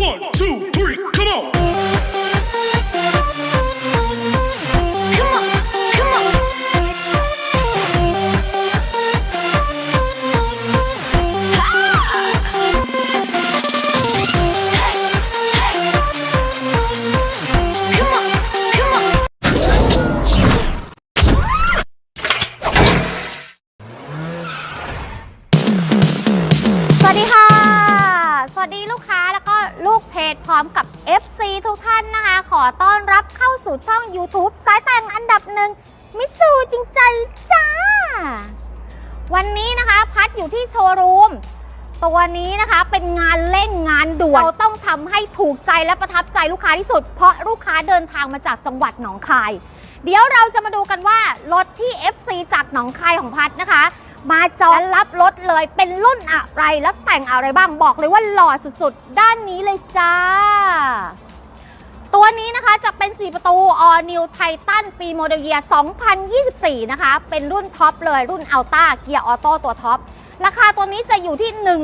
One, two, three, come on. Come on, come on. Come on, come on. สวัสดีค่ะ สวัสดีลูกค้าแล้วก็ลูกเพจพ ร้อมกับ FC ทุกท่านนะคะ ขอต้อนรับเข้าสู่ช่อง YouTube สายแต่งอันดับหนึ่งมิตซูจริงใจจ้า วันนี้นะคะพัดอยู่ที่โชว์รูม ตัวนี้นะคะเป็นงานเร่งงานด่วน เราต้องทำให้ถูกใจและประทับใจลูกค้าที่สุด เพราะลูกค้าเดินทางมาจากจังหวัดหนองคาย เดี๋ยวเราจะมาดูกันว่ารถที่ FC จากหนองคายของพัดนะคะ มาจองรับรถเลยเป็นรุ่นอะไรแล้วแต่งอะไรบ้างบอกเลยว่าหล่อสุดๆ ด้านนี้เลยจ้า ตัวนี้นะคะจะเป็น 4 ประตู All New Titan ปีโมเดลเยีย2024 นะคะ เป็นรุ่นท็อปเลยรุ่นอัลต้าเกียร์ออโต้ตัวท็อปราคาตัวนี้จะอยู่ที่1 2 7 0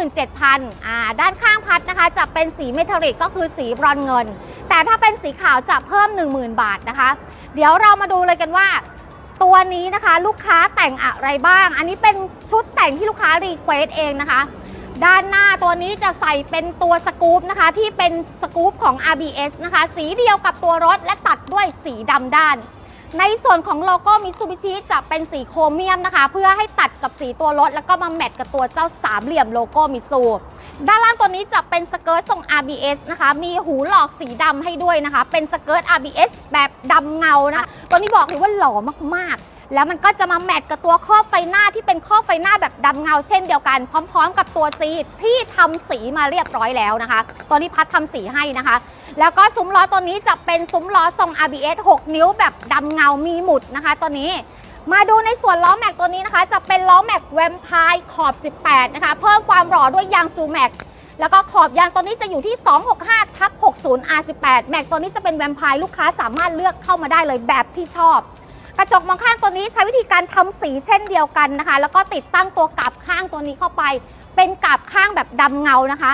0 0อ่าด้านข้างพัดนะคะ จะเป็นสีเมทัลลิกก็คือสีบรอนเงิน แต่ถ้าเป็นสีขาวจะเพิ่ม 10,000 บาทนะคะ เดี๋ยวเรามาดูเลยกันว่า ตัวนี้นะคะ ลูกค้าแต่งอะไรบ้าง อันนี้เป็นชุดแต่งที่ลูกค้ารีเควสเองนะคะ ด้านหน้าตัวนี้จะใส่เป็นตัวสกู๊ปนะคะ ที่เป็นสกู๊ปของ RBS นะคะ สีเดียวกับตัวรถและตัดด้วยสีดำด้าน ในส่วนของโลโก้มิซูบิชิจะเป็นสีโครเมียมนะคะ เพื่อให้ตัดกับสีตัวรถ แล้วก็มาแมทกับตัวเจ้าสามเหลี่ยมโลโก้มิซู ด้านล่างตัวนี้จะเป็นสเกิร์ตทรง RBS นะคะ มีหูหลอกสีดำให้ด้วยนะคะ เป็นสเกิร์ต RBS แบบดำเงานะคะตัวนี้บอกเลยว่าหล่อมากๆ แล้วมันก็จะมาแมทกับตัวครอบไฟหน้าที่เป็นครอบไฟหน้าแบบดำเงาเช่นเดียวกัน พร้อม ๆ กับตัวซีดที่ทำสีมาเรียบร้อยแล้วนะคะ ตัวนี้พัดทำสีให้นะคะ แล้วก็ซุ้มล้อตัวนี้จะเป็นซุ้มล้อทรง RBS 6 นิ้วแบบดำเงามีหมุดนะคะ ตัวนี้ มาดูในส่วนล้อแม็กตัวนี้นะคะ จะเป็นล้อแม็กแวมไพร์ขอบ 18 นะคะ เพิ่มความหล่อด้วยยางซูแม็กแล้วก็ขอบยางตัวนี้จะอยู่ที่ 265ทับ60 R18 แม็กตัวนี้จะเป็นแวมไพร์ลูกค้าสามารถเลือกเข้ามาได้เลยแบบที่ชอบ กระจกมองข้างตัวนี้ใช้วิธีการทำสีเช่นเดียวกันนะคะ แล้วก็ติดตั้งตัวกับข้างตัวนี้เข้าไป เป็นกับข้างแบบดำเงานะคะ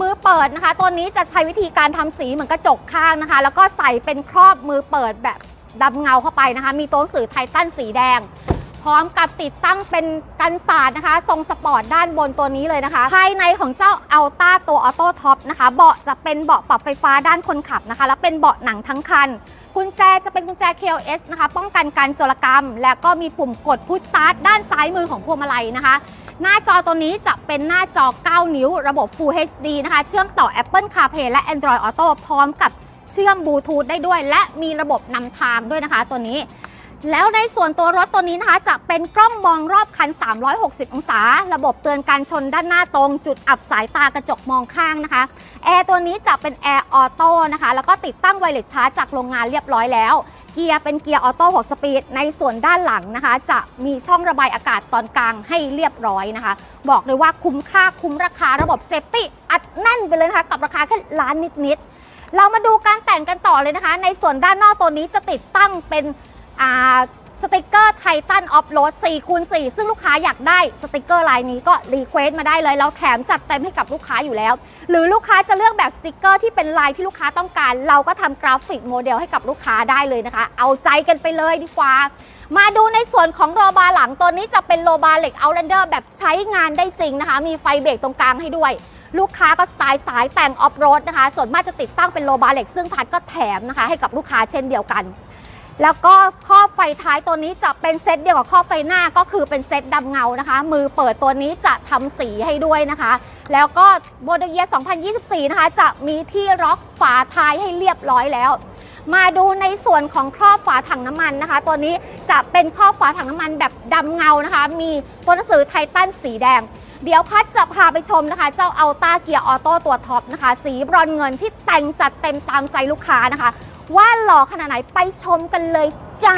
มือเปิดนะคะ ตัวนี้จะใช้วิธีการทำสีเหมือนกระจกข้างนะคะ แล้วก็ใส่เป็นครอบมือเปิดแบบ ดำเงาเข้าไปนะคะ มีตัวหนังสือไททันสีแดง พร้อมกับติดตั้งเป็นกันศาสตร์นะคะ ทรงสปอร์ตด้านบนตัวนี้เลยนะคะ ภายในของเจ้าอัลต้าตัวออโต้ท็อปนะคะ เบาะจะเป็นเบาะปรับไฟฟ้าด้านคนขับนะคะ แล้วเป็นเบาะหนังทั้งคันกุญแจจะเป็นกุญแจ KLS นะคะ ป้องกันการโจรกรรม และก็มีปุ่มกดพุชสตาร์ทด้านซ้ายมือของพวงมาลัยนะคะ หน้าจอตัวนี้จะเป็นหน้าจอ 9 นิ้ว ระบบ Full HD นะคะ เชื่อมต่อ Apple CarPlay และ Android Auto พร้อมกับ เชื่อมบลูทูธได้ด้วย และมีระบบนำทางด้วยนะคะตัวนี้ แล้วในส่วนตัวรถตัวนี้นะคะ จะเป็นกล้องมองรอบคัน 360 องศา ระบบเตือนการชนด้านหน้าตรง จุดอับสายตากระจกมองข้างนะคะแอร์ตัวนี้จะเป็นแอร์ออโต้นะคะ แล้วก็ติดตั้งไวเลสชาร์จจากโรงงานเรียบร้อยแล้วเกียร์เป็นเกียร์ออโต้6สปีด ในส่วนด้านหลังนะคะ จะมีช่องระบายอากาศตอนกลางให้เรียบร้อยนะคะ บอกเลยว่าคุ้มค่าคุ้มราคาระบบเซฟตี้อัดแน่นไปเลยนะคะ กับราคาแค่ล้านนิดๆ เรามาดูการแต่งกันต่อเลยนะคะ ในส่วนด้านนอกตัวนี้จะติดตั้งเป็นสติกเกอร์ไททันออฟโรด4คูณ4ซึ่งลูกค้าอยากได้สติกเกอร์ลายนี้ก็รีเควสต์มาได้เลย เราแถมจัดเต็มให้กับลูกค้าอยู่แล้ว หรือลูกค้าจะเลือกแบบสติกเกอร์ที่เป็นลายที่ลูกค้าต้องการ เราก็ทำกราฟิกโมเดลให้กับลูกค้าได้เลยนะคะ เอาใจกันไปเลยดีกว่า มาดูในส่วนของโรบาร์หลังตัวนี้จะเป็นโรบาร์เหล็กเอาแลนเดอร์แบบใช้งานได้จริงนะคะ มีไฟเบรกตรงกลางให้ด้วย ลูกค้าก็สไตล์สายแต่งออฟโรดนะคะ ส่วนมากจะติดตั้งเป็นโลบาเหล็กซึ่งพัดก็แถมนะคะ ให้กับลูกค้าเช่นเดียวกัน แล้วก็ครอบไฟท้ายตัวนี้จะเป็นเซตเดียวกับครอบไฟหน้าก็คือเป็นเซตดำเงานะคะ มือเปิดตัวนี้จะทำสีให้ด้วยนะคะ แล้วก็โมเดลเยีย2024 นะคะ จะมีที่ล็อกฝาท้ายให้เรียบร้อยแล้วมาดูในส่วนของครอบฝาถังน้ำมันนะคะ ตัวนี้จะเป็นครอบฝาถังน้ำมันแบบดำเงานะคะ มีตัวหนังสือไททันสีแดง เดี๋ยวพัดจะพาไปชมนะคะ เจ้าอัลต้าเกียร์ออโต้ตัวท็อปนะคะ สีบรอนเงินที่แต่งจัดเต็มตามใจลูกค้านะคะ ว่าหล่อขนาดไหนไปชมกันเลยจ้า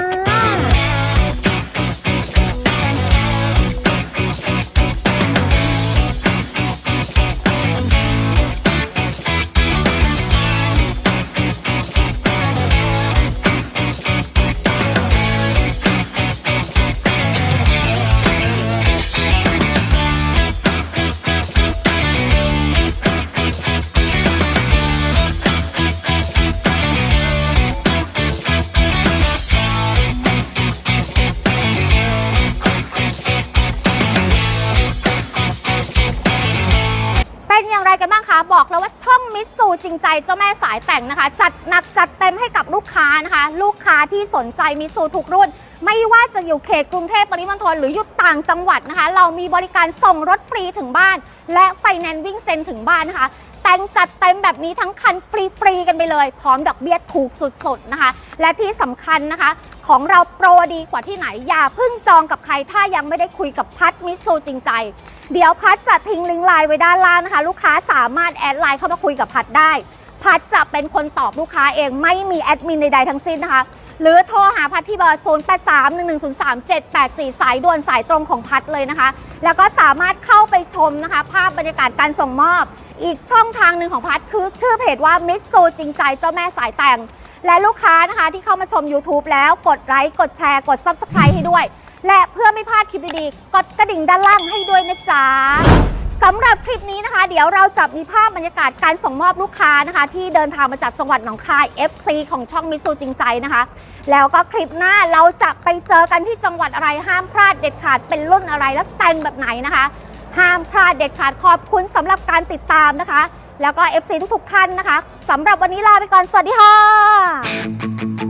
บ้างคะบอกแล้วว่าช่องมิสซูจริงใจเจ้าแม่สายแต่งนะคะ จัดหนักจัดเต็มให้กับลูกค้านะคะ ลูกค้าที่สนใจมิสซูทุกรุ่น ไม่ว่าจะอยู่เขตกรุงเทพปริมณฑลหรืออยู่ต่างจังหวัดนะคะ เรามีบริการส่งรถฟรีถึงบ้าน และไฟแนนซ์วิ่งเซ็นถึงบ้านนะคะ แต่งจัดเต็มแบบนี้ทั้งคันฟรีๆกันไปเลย พร้อมดอกเบี้ยถูกสุดๆนะคะ และที่สำคัญนะคะ ของเราโปรดีกว่าที่ไหน อย่าเพิ่งจองกับใครถ้ายังไม่ได้คุยกับพัดมิสซูจริงใจ เดี๋ยวพัดจะทิ้งลิงก์ไลน์ไว้ด้านล่างนะคะ ลูกค้าสามารถแอดไลน์เข้ามาคุยกับพัดได้ พัดจะเป็นคนตอบลูกค้าเองไม่มีแอดมินใดๆทั้งสิ้นนะคะหรือโทรหาพัดที่เบอร์ 0 8 3 1 1 0 3 7 8 4 สายด่วนสายตรงของพัดเลยนะคะ แล้วก็สามารถเข้าไปชมนะคะ ภาพบรรยากาศการส่งมอบ อีกช่องทางหนึ่งของพัดคือชื่อเพจว่ามิสซูจริงใจเจ้าแม่สายแต่ง และลูกค้านะคะที่เข้ามาชม YouTube แล้วกดไลค์กดแชร์กด Subscribe ให้ด้วย และเพื่อไม่พลาดคลิปดีๆกดกระดิ่งด้านล่างให้ด้วยนะจ๊ะสำหรับคลิปนี้นะคะ เดี๋ยวเราจะมีภาพบรรยากาศการส่งมอบลูกค้านะคะ ที่เดินทางมาจากจังหวัดหนองคาย FC ของช่องมิสซูจริงใจนะคะ แล้วก็คลิปหน้าเราจะไปเจอกันที่จังหวัดอะไรห้ามพลาดเด็ดขาดเป็นรุ่นอะไรและแต่งแบบไหนนะคะ ห้ามพลาดเด็ดขาดขอบคุณสำหรับการติดตามนะคะ แล้วก็ FC ทุกๆท่านนะคะสำหรับวันนี้ลาไปก่อน สวัสดีค่ะ